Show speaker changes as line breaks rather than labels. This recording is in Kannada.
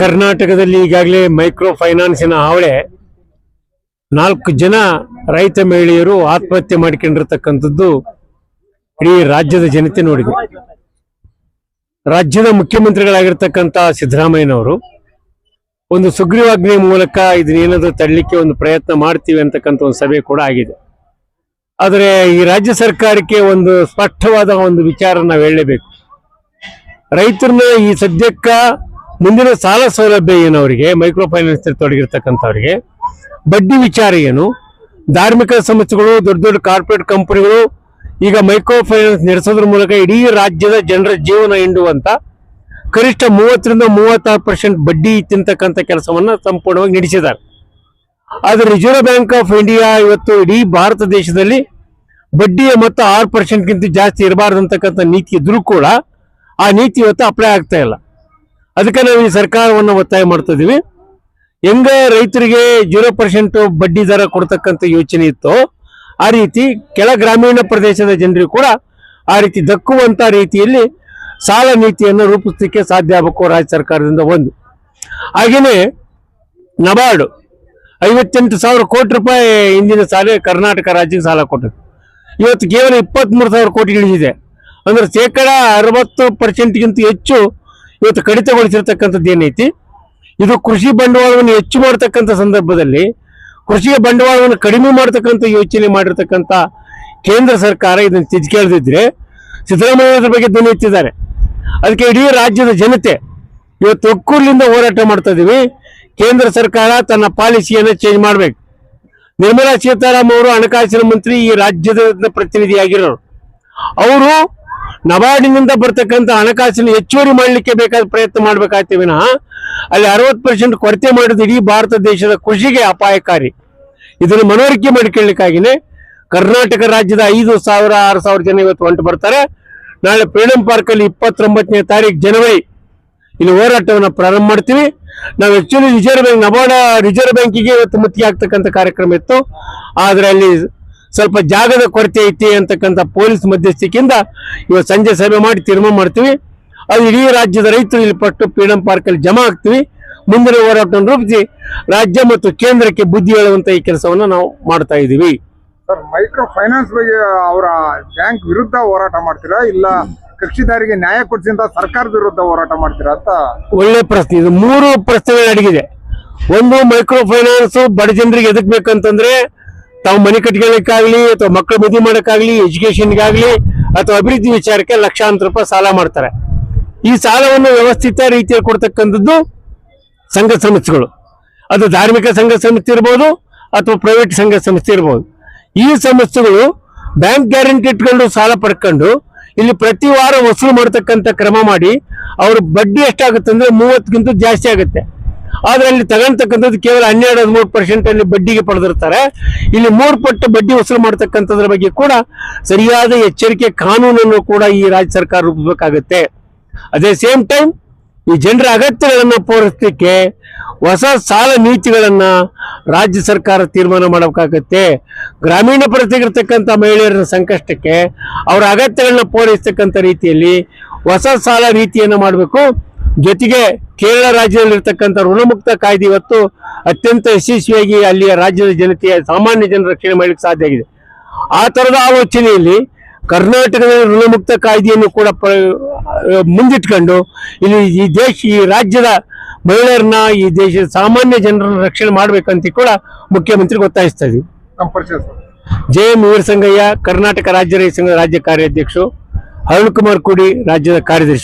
ಕರ್ನಾಟಕದಲ್ಲಿ ಈಗಾಗಲೇ ಮೈಕ್ರೋ ಫೈನಾನ್ಸಿನ ಹಾವಳೆ, ನಾಲ್ಕು ಜನ ರೈತ ಮಹಿಳೆಯರು ಆತ್ಮಹತ್ಯೆ ಮಾಡಿಕೊಂಡಿರ್ತಕ್ಕಂಥದ್ದು ಇಡೀ ರಾಜ್ಯದ ಜನತೆ ನೋಡಿದೆ. ರಾಜ್ಯದ ಮುಖ್ಯಮಂತ್ರಿಗಳಾಗಿರ್ತಕ್ಕಂಥ ಸಿದ್ದರಾಮಯ್ಯನವರು ಒಂದು ಸುಗ್ರೀವಾಜ್ಞೆ ಮೂಲಕ ಇದನ್ನೇನಾದರೂ ತಳ್ಳಲಿಕ್ಕೆ ಒಂದು ಪ್ರಯತ್ನ ಮಾಡ್ತೀವಿ ಅಂತಕ್ಕಂಥ ಒಂದು ಸಭೆ ಕೂಡ ಆಗಿದೆ. ಆದರೆ ಈ ರಾಜ್ಯ ಸರ್ಕಾರಕ್ಕೆ ಒಂದು ಸ್ಪಷ್ಟವಾದ ಒಂದು ವಿಚಾರ ನಾವು ಹೇಳಲೇಬೇಕು. ರೈತರನ್ನ ಈ ಸದ್ಯಕ್ಕ ಮುಂದಿನ ಸಾಲ ಸೌಲಭ್ಯ ಏನು ಅವರಿಗೆ ಮೈಕ್ರೋ ಫೈನಾನ್ಸ್ ತೊಡಗಿರ್ತಕ್ಕಂಥವ್ರಿಗೆ. ಬಡ್ಡಿ ವಿಚಾರ ಏನು? ಧಾರ್ಮಿಕ ಸಂಸ್ಥೆಗಳು ದೊಡ್ಡ ದೊಡ್ಡ ಕಾರ್ಪೊರೇಟ್ ಕಂಪನಿಗಳು ಈಗ ಮೈಕ್ರೋ ಫೈನಾನ್ಸ್ ನಡೆಸೋದ್ರ ಮೂಲಕ ಇಡೀ ರಾಜ್ಯದ ಜನರ ಜೀವನ ಹಿಂಡುವಂತ ಕನಿಷ್ಠ ಮೂವತ್ತರಿಂದ ಮೂವತ್ತಾರು ಪರ್ಸೆಂಟ್ ಬಡ್ಡಿ ತಿಂತಕ್ಕಂಥ ಕೆಲಸವನ್ನ ಸಂಪೂರ್ಣವಾಗಿ ನಡೆಸಿದ್ದಾರೆ. ಆದರೆ ರಿಸರ್ವ್ ಬ್ಯಾಂಕ್ ಆಫ್ ಇಂಡಿಯಾ ಇವತ್ತು ಇಡೀ ಭಾರತ ದೇಶದಲ್ಲಿ ಬಡ್ಡಿಯ ಮೊತ್ತ ಆರು ಪರ್ಸೆಂಟ್ಗಿಂತ ಜಾಸ್ತಿ ಇರಬಾರ್ದು ಅಂತಕ್ಕಂಥ ನೀತಿ ಇದ್ರೂ ಕೂಡ ಆ ನೀತಿ ಇವತ್ತು ಅಪ್ಲೈ ಆಗ್ತಾ ಇಲ್ಲ. ಅದಕ್ಕೆ ನಾವು ಈ ಸರ್ಕಾರವನ್ನು ಒತ್ತಾಯ ಮಾಡ್ತಾ ಇದೀವಿ. ಹೆಂಗ ರೈತರಿಗೆ ಜೀರೋ ಪರ್ಸೆಂಟ್ ಬಡ್ಡಿ ದರ ಕೊಡ್ತಕ್ಕಂಥ ಯೋಚನೆ ಇತ್ತು ಆ ರೀತಿ ಕೆಳ ಗ್ರಾಮೀಣ ಪ್ರದೇಶದ ಜನರಿಗೂ ಕೂಡ ಆ ರೀತಿ ದಕ್ಕುವಂತ ರೀತಿಯಲ್ಲಿ ಸಾಲ ನೀತಿಯನ್ನು ರೂಪಿಸಲಿಕ್ಕೆ ಸಾಧ್ಯ ಆಗಬೇಕು ರಾಜ್ಯ ಸರ್ಕಾರದಿಂದ ಒಂದು. ಹಾಗೆಯೇ ನಬಾರ್ಡು ಐವತ್ತೆಂಟು ಸಾವಿರ ಕೋಟಿ ರೂಪಾಯಿ ಹಿಂದಿನ ಸಾಲ ಕರ್ನಾಟಕ ರಾಜ್ಯಕ್ಕೆ ಸಾಲ ಕೊಟ್ಟದ್ದು. ಇವತ್ತು ಕೇವಲ ಇಪ್ಪತ್ಮೂರು ಸಾವಿರ ಕೋಟಿ ಇಳಿದಿದೆ ಅಂದ್ರೆ ಶೇಕಡ ಅರವತ್ತು ಪರ್ಸೆಂಟ್ಗಿಂತ ಹೆಚ್ಚು ಇವತ್ತು ಕಡಿತಗೊಳಿಸಿರ್ತಕ್ಕಂಥದ್ದು ಏನೈತಿ? ಇದು ಕೃಷಿ ಬಂಡವಾಳವನ್ನು ಹೆಚ್ಚು ಮಾಡತಕ್ಕಂಥ ಸಂದರ್ಭದಲ್ಲಿ ಕೃಷಿಯ ಬಂಡವಾಳವನ್ನು ಕಡಿಮೆ ಮಾಡತಕ್ಕಂಥ ಯೋಚನೆ ಮಾಡಿರ್ತಕ್ಕಂಥ ಕೇಂದ್ರ ಸರ್ಕಾರ ಇದನ್ನು ತಿದ್ಕೇಳ್ದಿದ್ರೆ ಸಿದ್ದರಾಮಯ್ಯ ಬಗ್ಗೆ ಧ್ವನಿ ಎತ್ತಿದ್ದಾರೆ. ಅದಕ್ಕೆ ಇಡೀ ರಾಜ್ಯದ ಜನತೆ ಇವತ್ತು ಒಕ್ಕೂರ್ಲಿಂದ ಹೋರಾಟ ಮಾಡ್ತಾ ಇದ್ದೀವಿ ಕೇಂದ್ರ ಸರ್ಕಾರ ತನ್ನ ಪಾಲಿಸಿಯನ್ನು ಚೇಂಜ್ ಮಾಡಬೇಕು. ನಿರ್ಮಲಾ ಸೀತಾರಾಮ್ ಅವರು ಹಣಕಾಸಿನ ಮಂತ್ರಿ ಈ ರಾಜ್ಯದ ಪ್ರತಿನಿಧಿಯಾಗಿರೋರು. ಅವರು ನಬಾರ್ಡಿನಿಂದ ಬರ್ತಕ್ಕಂಥ ಹಣಕಾಸಿನ ಹೆಚ್ಚುವರಿ ಮಾಡಲಿಕ್ಕೆ ಬೇಕಾದ ಪ್ರಯತ್ನ ಮಾಡ್ಬೇಕಾಗ್ತೇ ಅಲ್ಲಿ ಅರವತ್ತು ಪರ್ಸೆಂಟ್ ಕೊರತೆ ಮಾಡಿದ ಇಡೀ ಭಾರತ ದೇಶದ ಕೃಷಿಗೆ ಅಪಾಯಕಾರಿ. ಇದನ್ನು ಮನವರಿಕೆ ಮಾಡಿಕೊಳ್ಳಿಕ್ಕಾಗಿನೇ ಕರ್ನಾಟಕ ರಾಜ್ಯದ ಐದು ಸಾವಿರ, ಆರು ಸಾವಿರ ಜನ ಇವತ್ತು ಹೊಂಟು ಬರ್ತಾರೆ. ನಾಳೆ ಫ್ರೀಡಂ ಪಾರ್ಕಲ್ಲಿ ಇಪ್ಪತ್ತೊಂಬತ್ತನೇ ತಾರೀಕು ಜನವರಿ. ಇಲ್ಲಿ ಹೋರಾಟವನ್ನು ಪ್ರಾರಂಭ ಮಾಡ್ತೀವಿ. ನಾವು actually reserve bank NABARD reserve ಬ್ಯಾಂಕಿಗೆ ಇವತ್ತು ಮುತ್ತಿಗೆ ಆಗ್ತಕ್ಕಂಥ ಕಾರ್ಯಕ್ರಮ ಇತ್ತು. ಆದ್ರೆ ಅಲ್ಲಿ ಸ್ವಲ್ಪ ಜಾಗದ ಕೊರತೆ ಐತಿ ಅಂತಕ್ಕಂಥ ಪೊಲೀಸ್ ಮಧ್ಯಸ್ಥಿಕೆಯಿಂದ ಇವತ್ತು ಸಂಜೆ ಸಭೆ ಮಾಡಿ ತೀರ್ಮಾನ ಮಾಡ್ತೀವಿ. ಅದು ಇಡೀ ರಾಜ್ಯದ ರೈತರು ಇಲ್ಲಿ ಪಟ್ಟು ಫ್ರೀಡಂ ಪಾರ್ಕಲ್ಲಿ ಜಮಾ ಆಗ್ತೀವಿ. ಮುಂದಿನ ಹೋರಾಟವನ್ನು ರೂಪಿಸಿ ರಾಜ್ಯ ಮತ್ತು ಕೇಂದ್ರಕ್ಕೆ ಬುದ್ಧಿ ಹೇಳುವಂತ ಈ ಕೆಲಸವನ್ನು ನಾವು ಮಾಡ್ತಾ ಇದ್ದೀವಿ.
ಸರ್ ಮೈಕ್ರೋ ಫೈನಾನ್ಸ್ ಬಗ್ಗೆ ಅವರ ಬ್ಯಾಂಕ್ ವಿರುದ್ಧ ಹೋರಾಟ ಮಾಡ್ತೀರಾ? ಇಲ್ಲ ಕಕ್ಷಿದಾರಿಗೆ ನ್ಯಾಯ ಕೊಡಿಸಿದ ಸರ್ಕಾರದ ವಿರುದ್ಧ ಹೋರಾಟ ಮಾಡ್ತೀರಾ ಅಂತ?
ಒಳ್ಳೆ ಪ್ರಶ್ನೆ. ಇದು ಮೂರು ಪ್ರಶ್ನೆಗಳು ಅಡಗಿದೆ. ಒಂದು ಮೈಕ್ರೋ ಫೈನಾನ್ಸ್ ಬಡ ಜನರಿಗೆ ಎದಕ್ ಬೇಕಂತಂದ್ರೆ ತಾವು ಮನೆ ಕಟ್ಕೊಳ್ಳಕ್ಕಾಗ್ಲಿ ಅಥವಾ ಮಕ್ಕಳು ಮದುವೆ ಮಾಡೋಕ್ಕಾಗ್ಲಿ ಎಜುಕೇಶನ್ಗಾಗ್ಲಿ ಅಥವಾ ಅಭಿವೃದ್ಧಿ ವಿಚಾರಕ್ಕೆ ಲಕ್ಷಾಂತರ ರೂಪಾಯಿ ಸಾಲ ಮಾಡ್ತಾರೆ. ಈ ಸಾಲವನ್ನು ವ್ಯವಸ್ಥಿತ ರೀತಿಯಲ್ಲಿ ಕೊಡ್ತಕ್ಕಂಥದ್ದು ಸಂಘ ಸಂಸ್ಥೆಗಳು. ಅದು ಧಾರ್ಮಿಕ ಸಂಘ ಸಂಸ್ಥೆ ಇರ್ಬೋದು ಅಥವಾ ಪ್ರೈವೇಟ್ ಸಂಘ ಸಂಸ್ಥೆ ಇರ್ಬೋದು. ಈ ಸಂಸ್ಥೆಗಳು ಬ್ಯಾಂಕ್ ಗ್ಯಾರಂಟಿ ಇಟ್ಕೊಂಡು ಸಾಲ ಪಡ್ಕೊಂಡು ಇಲ್ಲಿ ಪ್ರತಿ ವಾರ ವಸೂಲು ಮಾಡ್ತಕ್ಕಂಥ ಕ್ರಮ ಮಾಡಿ ಅವ್ರ ಬಡ್ಡಿ ಎಷ್ಟಾಗುತ್ತೆ ಅಂದ್ರೆ ಮೂವತ್ತಕ್ಕಿಂತ ಜಾಸ್ತಿ ಆಗುತ್ತೆ. ಆದ್ರೆ ಅಲ್ಲಿ ತಗೊಂತಕ್ಕಂಥದ್ದು ಕೇವಲ ಹನ್ನೆರಡು ಹದಿಮೂರು ಪರ್ಸೆಂಟ್ ಅಲ್ಲಿ ಬಡ್ಡಿಗೆ ಪಡೆದಿರ್ತಾರೆ. ಇಲ್ಲಿ ಮೂರು ಪಟ್ಟು ಬಡ್ಡಿ ವಸೂಲು ಮಾಡ್ತಕ್ಕಂಥದ್ರ ಬಗ್ಗೆ ಕೂಡ ಸರಿಯಾದ ಎಚ್ಚರಿಕೆ ಕಾನೂನನ್ನು ಕೂಡ ಈ ರಾಜ್ಯ ಸರ್ಕಾರ ರೂಪಿಸಬೇಕಾಗುತ್ತೆ. ಅದೇ ಸೇಮ್ ಟೈಮ್ ಈ ಜನರ ಅಗತ್ಯಗಳನ್ನು ಪೂರೈಸಲಿಕ್ಕೆ ಹೊಸ ಸಾಲ ನೀತಿಗಳನ್ನ ರಾಜ್ಯ ಸರ್ಕಾರ ತೀರ್ಮಾನ ಮಾಡಬೇಕಾಗತ್ತೆ. ಗ್ರಾಮೀಣ ಪ್ರತಿಗಿರ್ತಕ್ಕಂಥ ಮಹಿಳೆಯರ ಸಂಕಷ್ಟಕ್ಕೆ ಅವರ ಅಗತ್ಯಗಳನ್ನ ಪೂರೈಸ್ತಕ್ಕಂಥ ರೀತಿಯಲ್ಲಿ ಹೊಸ ಸಾಲ ನೀತಿಯನ್ನು ಮಾಡಬೇಕು. ಜೊತೆಗೆ ಕೇರಳ ರಾಜ್ಯದಲ್ಲಿರ್ತಕ್ಕಂಥ ಋಣಮುಕ್ತ ಕಾಯ್ದೆ ಇವತ್ತು ಅತ್ಯಂತ ಯಶಸ್ವಿಯಾಗಿ ಅಲ್ಲಿಯ ರಾಜ್ಯದ ಜನತೆಯ ಸಾಮಾನ್ಯ ಜನರ ರಕ್ಷಣೆ ಮಾಡಲಿಕ್ಕೆ ಸಾಧ್ಯ ಆಗಿದೆ. ಆ ತರದ ಆಲೋಚನೆಯಲ್ಲಿ ಕರ್ನಾಟಕದ ಋಣಮುಕ್ತ ಕಾಯ್ದೆಯನ್ನು ಕೂಡ ಮುಂದಿಟ್ಕೊಂಡು ಇಲ್ಲಿ ಈ ದೇಶ ಈ ರಾಜ್ಯದ ಮಹಿಳೆಯರನ್ನ ಈ ದೇಶದ ಸಾಮಾನ್ಯ ಜನರನ್ನು ರಕ್ಷಣೆ ಮಾಡಬೇಕಂತ ಕೂಡ ಮುಖ್ಯಮಂತ್ರಿ ಒತ್ತಾಯಿಸ್ತಾ
ಇದ್ದೀವಿ
ಜೆ ಎಂ ವೀರಸಂಗಯ್ಯ ಕರ್ನಾಟಕ ರಾಜ್ಯ ರೈತ ಸಂಘದ ರಾಜ್ಯ ಕಾರ್ಯಾಧ್ಯಕ್ಷರು ಅರುಣ್ ಕುಮಾರ್ ಕುಡಿ ರಾಜ್ಯದ ಕಾರ್ಯದರ್ಶಿ.